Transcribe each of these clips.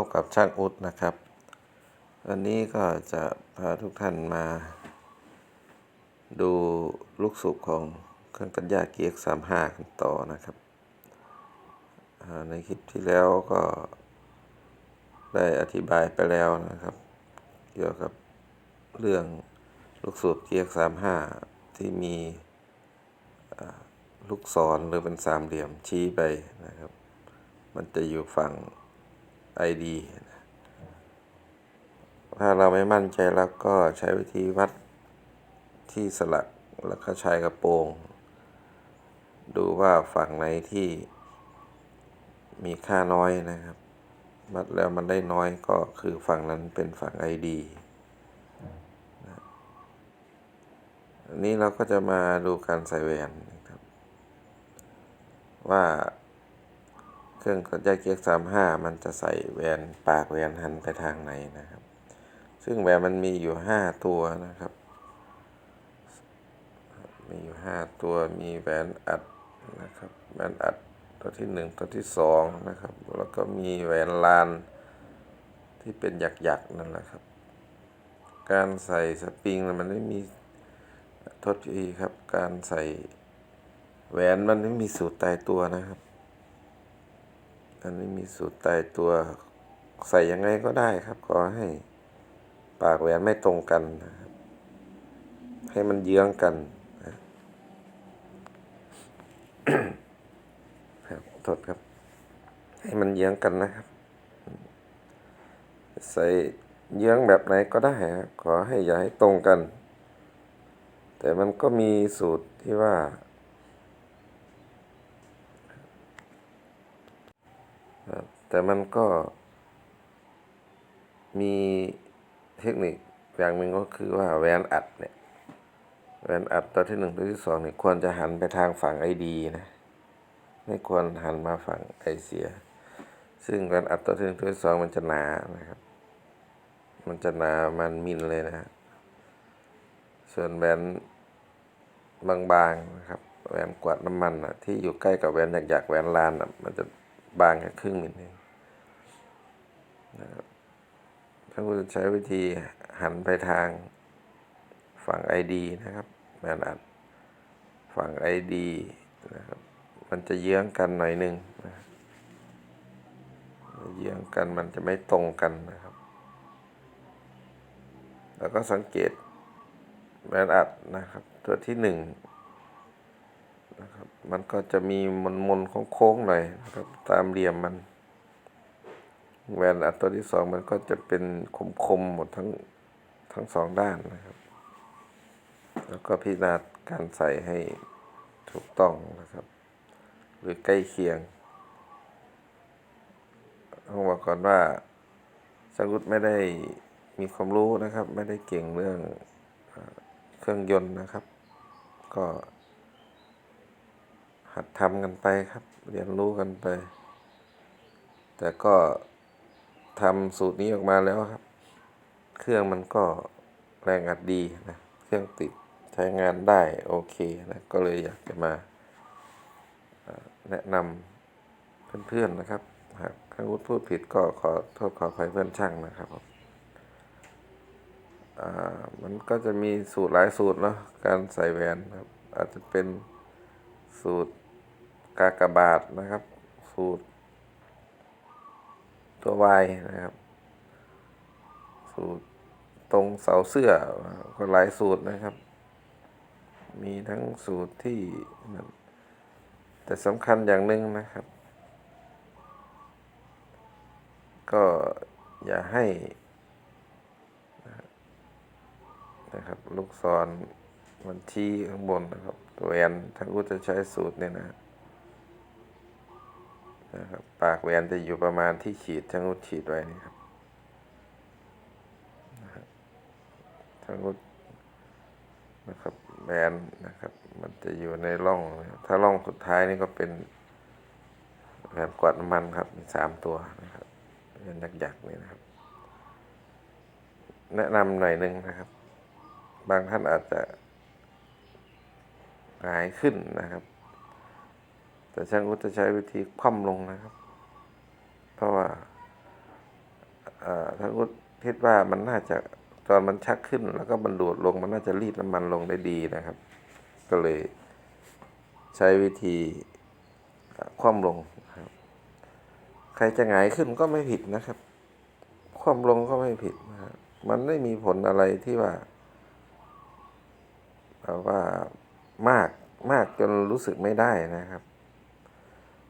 พบกับช่างอุดนะครับ วันนี้ก็จะพาทุกท่านมา ดูลูกสูบของเครื่องตัดหญ้า GX35 กันต่อนะครับ ในคลิปที่แล้วก็ได้อธิบายไปแล้วนะครับ เกี่ยวกับเรื่องลูกสูบ GX35 ที่มีลูกศรหรือเป็นสามเหลี่ยมชี้ไปนะครับ มันจะอยู่ฝั่ง ID นะถ้าเราไม่มั่นใจแล้วก็ใช้วิธีวัดที่สลักแล้วก็ใช้กระโปรง ดูว่าฝั่งไหนที่มีค่าน้อยนะครับวัดแล้วมันได้น้อยก็คือฝั่งนั้นเป็นฝั่ง ID อันนี้เราก็จะมาดูการใส่แหวนนะครับ ว่า เครื่องกดย้ายเกียร์สามห้ามันจะใส่แหวนปากแหวนหันไปทางไหนนะครับ ซึ่งแหวนมันมีอยู่ห้าตัวนะครับ มีอยู่ห้าตัวมีแหวนอัดนะครับแหวนอัดตัวที่หนึ่งตัวที่สองนะครับ แล้วก็มีแหวนลานที่เป็นหยักๆนั่นแหละครับ การใส่สปริงมันไม่มีทษทีครับ การใส่แหวนมันไม่มีสูตรตายตัวนะครับ อันนี้มีสูตรตายตัวใส่ยังไงก็ได้ครับขอให้ปากแหวนไม่ตรงกันนะครับ ให้มันเยื้องกันนะครับโทษครับ ให้มันเยื้องกันนะครับ ใส่เยื้องแบบไหนก็ได้ครับขอให้อย่าให้ตรงกัน แต่มันก็มีสูตรที่ว่า ครับ แต่มันก็มีเทคนิคอย่างหนึ่งก็คือว่าแหวนอัดเนี่ยแหวนอัดตัวที่หนึ่งตัวที่สองเนี่ยควรจะหันไปทางฝั่งไอดีนะ ไม่ควรหันมาฝั่งไอเสีย ซึ่งแหวนอัดตัวที่หนึ่งตัวที่สองมันจะหนานะครับ มันจะหนามันมิลเลยนะฮะส่วนแหวนบางๆนะครับแหวนกวาดน้ำมันอะที่อยู่ใกล้กับแหวนหยักๆแหวนลานอะมันจะบางแค่ครึ่งมิลเอง นะครับถ้าคุณใช้วิธีหันไปทางฝั่ง ID นะครับแมนอัดฝั่ง ID นะครับ มันจะเยื้องกันหน่อยหนึ่งนะเยื้องกันมันจะไม่ตรงกันนะครับ แล้วก็สังเกตแมนอัดนะครับ ตัวที่หนึ่งนะครับ มันก็จะมีมนมนโค้งๆหน่อยนะครับ ตามเหลี่ยมมัน แหวนอันตัวที่สองมันก็จะเป็นคมๆหมดทั้งทั้งสองด้านนะครับ แล้วก็พิจารณาการใส่ให้ถูกต้องนะครับ หรือใกล้เคียงต้องบอกก่อนว่าสกุตไม่ได้มีความรู้นะครับ ไม่ได้เก่งเรื่องเครื่องยนต์นะครับ ก็ หัดทำกันไปครับ เรียนรู้กันไป แต่ก็ ทำสูตรนี้ออกมาแล้วครับ เครื่องมันก็แรงอัดดีนะ เครื่องติดใช้งานได้โอเคนะ ก็เลยอยากจะมาแนะนำเพื่อนๆนะครับ หากข้าวุฒิพูดผิดก็ขอโทษขออภัยเพื่อนช่างนะครับผมอ่ามันก็จะมีสูตรหลายสูตรเนาะการใส่แหวนครับอาจจะเป็นสูตรกากบาทนะครับ สูตร ตัววายนะครับ สูตรตรงเสาเสื้อก็หลายสูตรนะครับ มีทั้งสูตรที่ แต่สำคัญอย่างหนึ่งนะครับ ก็อย่าให้นะครับ ลูกศรมันชี้ข้างบนนะครับ ตัวแอนทั้งกูจะใช้สูตรเนี่ยนะ นะครับปากแหวนจะอยู่ประมาณที่ขีดทั้งอุดขีดไว้นี่ครับนะครับทั้งอุดนะครับแหวนนะครับ มันจะอยู่ในร่อง ถ้าร่องสุดท้ายนี่ก็เป็นแหวนกวาดน้ำมันครับมีสามตัวนะครับเป็นหยักๆนี่นะครับ แนะนำหน่อยหนึ่งนะครับ บางท่านอาจจะหายขึ้นนะครับ แต่ช่างอุจะใช้วิธีคว่ำลงนะครับ เพราะว่าเอ่อท่านก็คิดว่ามันน่าจะตอนมันชักขึ้นแล้วก็มันดูดลงมันน่าจะรีดน้ำมันลงได้ดีนะครับ ก็เลยใช้วิธีคว่ำลงครับ ใครจะหงายขึ้นก็ไม่ผิดนะครับ คว่ำลงก็ไม่ผิดนะครับมันไม่มีผลอะไรที่ว่าแบบว่ามากมากจนรู้สึกไม่ได้นะครับ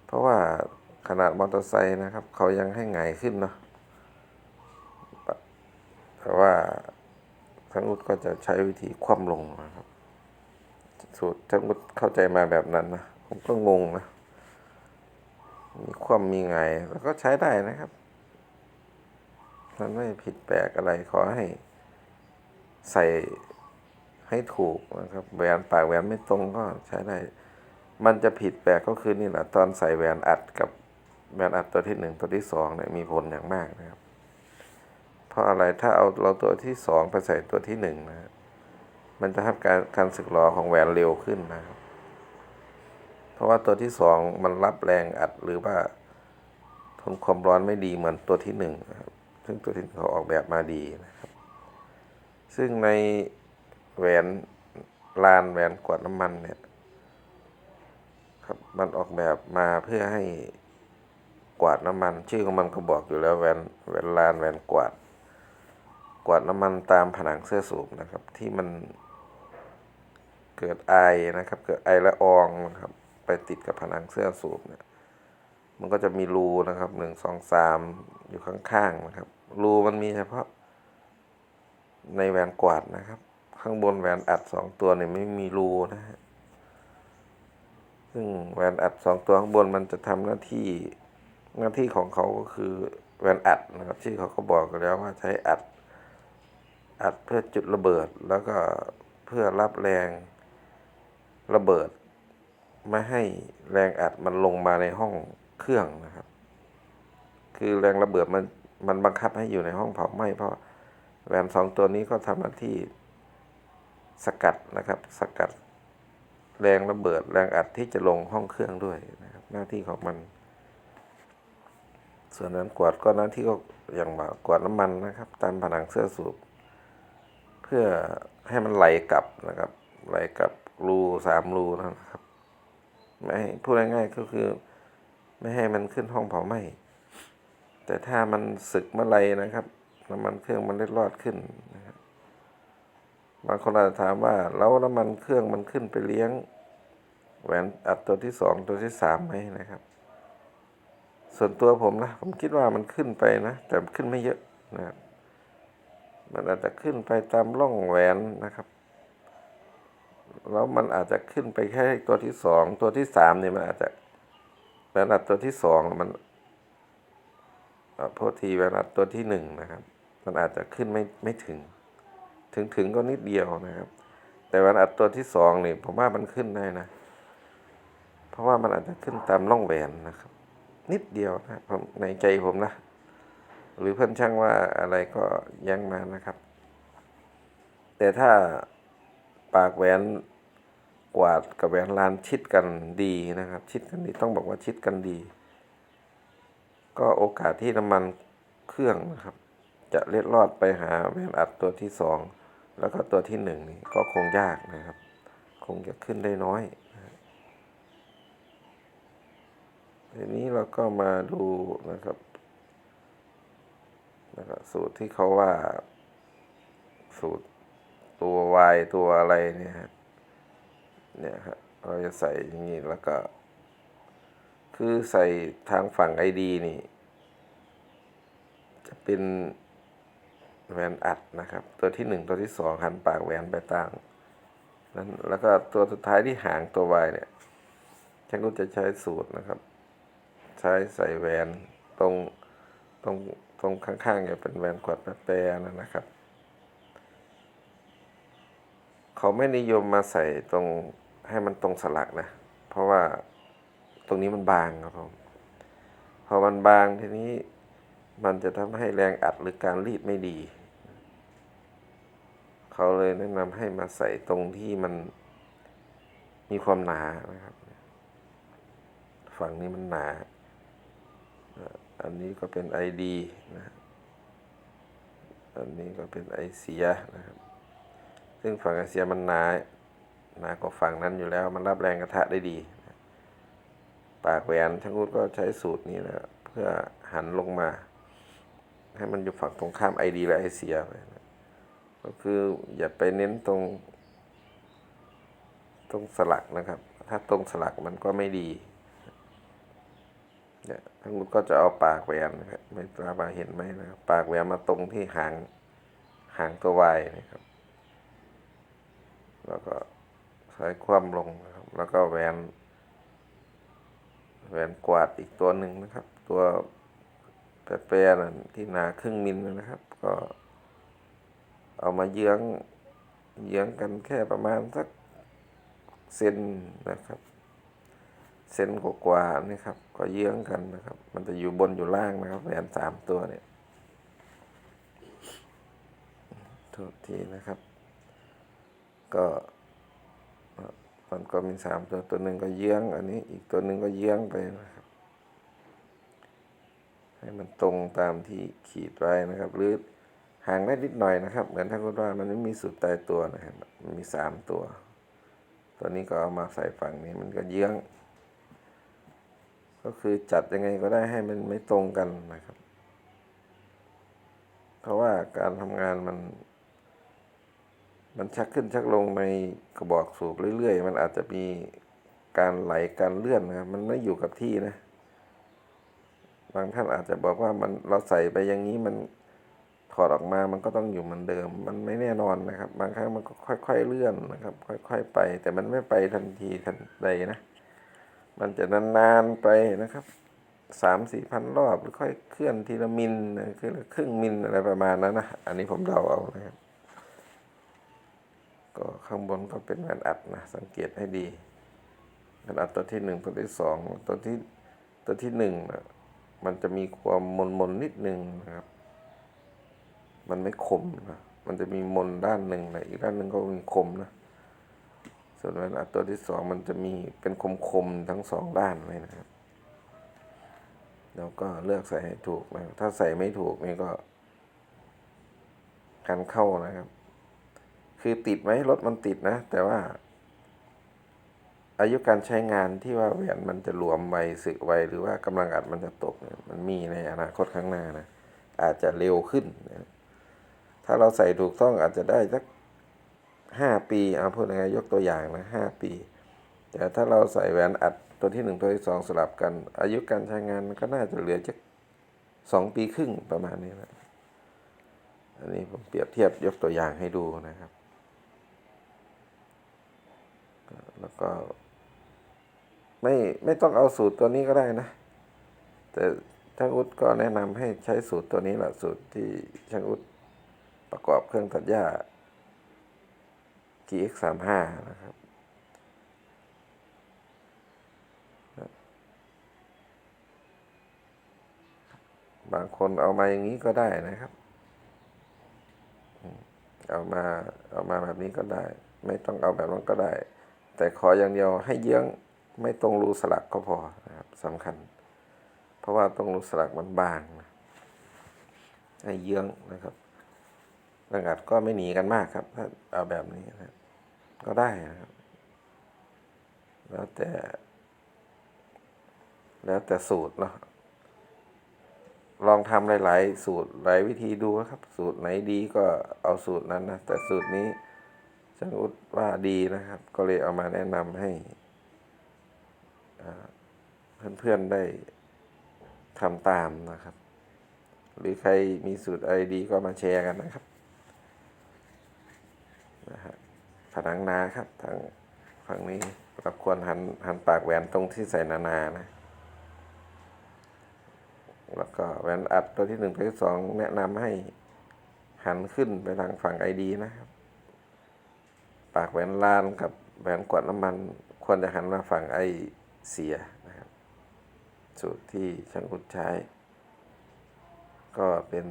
เพราะว่าขนาดมอเตอร์ไซค์นะครับ เขายังให้หงายขึ้นเนาะแต่ว่าทั้งอุดก็จะใช้วิธีคว่ำลงนะครับ สูตรทั้งอุดเข้าใจมาแบบนั้นนะผมก็งงนะ มีความมีไงแล้วก็ใช้ได้นะครับ มันไม่ผิดแปลกอะไรขอให้ใส่ให้ถูกนะครับแหวนปากแหวนไม่ตรงก็ใช้ได้ มันจะผิดแปลกก็คือนี่แหละตอนใส่แหวนอัดกับแหวนอัดตัวที่หนึ่งตัวที่สองเนี่ยมีผลอย่างมากนะครับ เพราะอะไรถ้าเอาเราตัวที่สองไปใส่ตัวที่หนึ่งนะมันจะทำการการสึกหรอของแหวนเร็วขึ้นนะครับ เพราะว่าตัวที่สองมันรับแรงอัดหรือว่าทนความร้อนไม่ดีเหมือนตัวที่หนึ่งครับ ซึ่งตัวที่หนึ่งเขาออกแบบมาดีนะครับ ซึ่งในแหวนลานแหวนกวดน้ำมันเนี่ย ครับมันออกแบบมาเพื่อให้กวาดน้ำมัน ชื่อของมันก็บอกอยู่แล้วแหวนแหวนลานแหวนกวาด กวาดน้ำมันตามผนังเสื้อสูบนะครับ ที่มันเกิดไอนะครับ เกิดไอละอองนะครับ ไปติดกับผนังเสื้อสูบเนี่ยมันก็จะมีรูนะครับหนึ่งสองสามอยู่ข้างๆนะครับรูมันมีเฉพาะ ในแหวนกวาดนะครับ ข้างบนแหวนอัดสองตัวเนี่ยไม่มีรูนะฮะ ซึ่งแวนอัดสองตัวข้างบนมันจะทำหน้าที่หน้าที่ของเขาก็คือแวนอัดนะครับชื่อเขาก็บอกกันแล้วว่าใช้อัด อัดเพื่อจุดระเบิดแล้วก็เพื่อรับแรงระเบิด ไม่ให้แรงอัดมันลงมาในห้องเครื่องนะครับ คือแรงระเบิดมันมันบังคับให้อยู่ในห้องเผาไหม้เพราะแวนสองตัวนี้ก็ทำหน้าที่สกัดนะครับ สกัด แรงระเบิดแรงอัดที่จะลงห้องเครื่องด้วยนะครับ หน้าที่ของมัน ส่วนนั้นกวาดก็หน้าที่ก็อย่างว่ากวาดน้ำมันนะครับ ตามผนังเสื้อสูบ เพื่อให้มันไหลกลับนะครับ ไหลกลับรูสามรูนะครับ ไม่ให้พูดง่ายๆก็คือ ไม่ให้มันขึ้นห้องเผาไหม้แต่ถ้ามันสึกเมื่อไรนะครับน้ำมันเครื่องมันเล็ดรอดขึ้นนะ บางคนอาจจะถามว่า แล้วน้ำมันเครื่องมันขึ้นไปเลี้ยง แหวนอัดตัวที่สองตัวที่สามไหมนะครับ ส่วนตัวผมนะ ผมคิดว่ามันขึ้นไปนะ แต่ขึ้นไม่เยอะนะครับมันอาจจะขึ้นไปตามร่องแหวนนะครับ แล้วมันอาจจะขึ้นไปแค่ตัวที่สองตัวที่สามเนี่ยมันอาจจะแหวนอัดตัวที่สองมันพ่อโทษทีแหวนอัดตัวที่หนึ่งนะครับ มันอาจจะขึ้นไม่ไม่ถึง ถึงถึงก็นิดเดียวนะครับ แต่แหวนอัดตัวที่สองนี่ผมว่ามันขึ้นได้นะ เพราะว่ามันอาจจะขึ้นตามร่องแหวนนะครับ นิดเดียวนะผมในใจผมนะ หรือเพื่อนช่างว่าอะไรก็ย้งมานะครับ แต่ถ้าปากแหวนกวาดกับแหวนลานชิดกันดีนะครับ ชิดกันดีต้องบอกว่าชิดกันดี ก็โอกาสที่น้ำมันเครื่องนะครับ จะเล็ดลอดไปหาแหวนอัดตัวที่สอง แล้วก็ตัวที่หนึ่งนี่ก็คงยากนะครับ คงจะขึ้นได้น้อยทีนี้เราก็มาดูนะครับนะครับ สูตรที่เขาว่า สูตรตัว y ตัวอะไรเนี่ยฮะเนี่ยฮะเราจะใส่อย่างนี้แล้วก็ คือใส่ทางฝั่ง ID นี่ จะเป็น แหวนอัดนะครับ ตัวที่หนึ่งตัวที่สองหันปากแหวนไปต่างนั้นแล้วก็ตัวสุดท้ายที่หางตัว Y เนี่ยช่างก็จะใช้สูตรนะครับ ใช้ใส่แหวนตรงตรงตรงข้างๆจะเป็นแหวนกวดแปรๆนะนะครับ เขาไม่นิยมมาใส่ตรงให้มันตรงสลักนะ เพราะว่าตรงนี้มันบางครับผมพอมันบางทีนี้ มันจะทำให้แรงอัดหรือการรีดไม่ดี เขาเลยแนะนำให้มาใส่ตรงที่มันมีความหนานะครับ ฝั่งนี้มันหนา อันนี้ก็เป็น ID นะอันนี้ก็เป็นไอเสียนะครับ ซึ่งฝั่งไอเสียมันหนาหนากว่าฝั่งนั้นอยู่แล้ว มันรับแรงกระทะได้ดี ปากแหวนช่างอุดก็ใช้สูตรนี้นะเพื่อหันลงมา ให้มันอยู่ฝั่งตรงข้ามไอดีและไอเสียไปก็คืออย่าไปเน้นตรง ตรงสลักนะครับ ถ้าตรงสลักมันก็ไม่ดีเนี่ยทั้งหมดก็จะเอาปากแหวนนะครับไม่ทราบว่าเห็นไหมนะปากแหวนมาตรงที่หางหางตัววายนะครับ แล้วก็ใช้คว่ำลงนะครับ แล้วก็แหวนแหวนกวาดอีกตัวหนึ่งนะครับ ตัว แปรๆนั่นที่หนาครึ่งมิลนะครับ ก็เอามาเยื้องเยื้องกันแค่ประมาณสักเซนนะครับ เซนกว่าๆนี่ครับ ก็เยื้องกันนะครับ มันจะอยู่บนอยู่ล่างนะครับแหวนสามตัวเนี่ยโทษทีนะครับ ก็มันก็มีสามตัวตัวหนึ่งก็เยื้อง อันนี้อีกตัวหนึ่งก็เยื้องไปนะ ให้มันตรงตามที่ขีดไว้นะครับ หรือห่างได้นิดหน่อยนะครับ เหมือนถ้าคุณว่ามันไม่มีสุดตายตัวนะครับมันมีสามตัว ตัวนี้ก็เอามาใส่ฝั่งนี้มันก็เยื้อง ก็คือจัดยังไงก็ได้ให้มันไม่ตรงกันนะครับ เพราะว่าการทำงานมันมันชักขึ้นชักลงในกระบอกสูบเรื่อยๆ มันอาจจะมีการไหลการเลื่อนนะครับ มันไม่อยู่กับที่นะ บางท่านอาจจะบอกว่ามันเราใส่ไปอย่างนี้มันถอดออกมามันก็ต้องอยู่เหมือนเดิม มันไม่แน่นอนนะครับ บางครั้งมันก็ค่อย ๆเลื่อนนะครับ ค่อย ๆ ไป แต่มันไม่ไปทันทีทันใดนะ มันจะนานๆไปนะครับสามสี่พันรอบหรือค่อยเคลื่อนทีละมิลคือละครึ่งมิลอะไรประมาณนั้นนะอันนี้ผมเดาเอานะครับ ก็ข้างบนก็เป็นแผ่นอัดนะสังเกตให้ดีแผ่นอัดตัวที่หนึ่งตัวที่สองตัวที่ตัวที่หนึ่งนะ มันจะมีความมนมนๆนิดนึงนะครับ มันไม่คมนะ มันจะมีมนด้านหนึ่งนะ อีกด้านหนึ่งก็มีคมนะ ส่วนแว่นอัดตัวที่สองมันจะมีเป็นคมๆทั้งสองด้านเลยนะครับแล้วก็เลือกใส่ให้ถูกนะ ถ้าใส่ไม่ถูกนี่ก็ การเข้านะครับ คือติดไหมรถมันติดนะ แต่ว่า อายุการใช้งานที่ว่าแหวนมันจะหลวมไวสึกไวหรือว่ากำลังอัดมันจะตกเนี่ยมันมีในอนาคตข้างหน้านะอาจจะเร็วขึ้นนะถ้าเราใส่ถูกต้องอาจจะได้สักห้าปีเอาพูดง่ายยกตัวอย่างนะห้าปี แต่ถ้าเราใส่แหวนอัดตัวที่หนึ่งตัวที่สองสลับกัน อายุการใช้งานมันก็น่าจะเหลือจะสองปีครึ่งประมาณนี้นะอันนี้ผมเปรียบเทียบยกตัวอย่างให้ดูนะครับ แล้วก็ ไม่ไม่ต้องเอาสูตรตัวนี้ก็ได้นะ แต่ช่างอุดก็แนะนำให้ใช้สูตรตัวนี้แหละสูตรที่ช่างอุดประกอบเครื่องตัดหญ้า GX สามห้านะครับบางคนเอามาอย่างนี้ก็ได้นะครับ เอามาเอามาแบบนี้ก็ได้ ไม่ต้องเอาแบบนั้นก็ได้ แต่ขออย่างเดียวให้เยื้อง ไม่ตรงรูสลักก็พอนะครับสำคัญ เพราะว่าตรงรูสลักมันบางนะให้เยื้องนะครับระงัดก็ไม่หนีกันมากครับ ถ้าเอาแบบนี้นะก็ได้นะครับ แล้วแต่ แล้วแต่สูตรเนาะลองทำหลาย ๆ สูตรหลายวิธีดูครับ สูตรไหนดีก็เอาสูตรนั้นนะแต่สูตรนี้ช่างอุดว่าดีนะครับ ก็เลยเอามาแนะนำให้ เพื่อนๆได้ทำตามนะครับ หรือใครมีสูตรอะไรดีก็มาแชร์กันนะครับนะฮะผนังนาครับทางฝั่งนี้เราควรหันหันปากแหวนตรงที่ใส่นานานะ แล้วก็แหวนอัดตัวที่หนึ่งตัวที่สองแนะนำให้หันขึ้นไปทางฝั่งไอดีนะครับ ปากแหวนลานกับแหวนกวดน้ำมันควรจะหันมาฝั่งไอ เสียนะครับ สูตรที่ช่างอุดใช้ ก็เป็น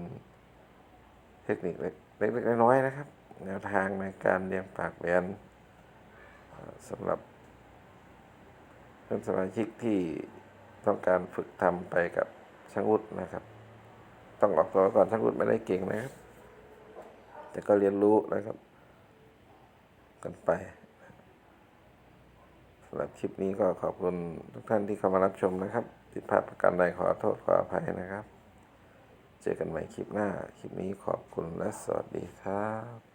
เทคนิคเล็กๆน้อยๆนะครับ แนวทางในการเรียงปากแหวนสำหรับเพื่อนสมาชิกที่ต้องการฝึกทำไปกับช่างอุดนะครับ ต้องออกตัวก่อนช่างอุดไม่ได้เก่งนะครับ แต่ก็เรียนรู้นะครับ กันไปำหรับคลิปนี้ก็ขอบคุณทุกท่านที่เข้ามารับชมนะครับผิดพลาดประการใดขอโทษขออภัยนะครับ เจอกันใหม่คลิปหน้า คลิปนี้ขอบคุณและสวัสดีครับ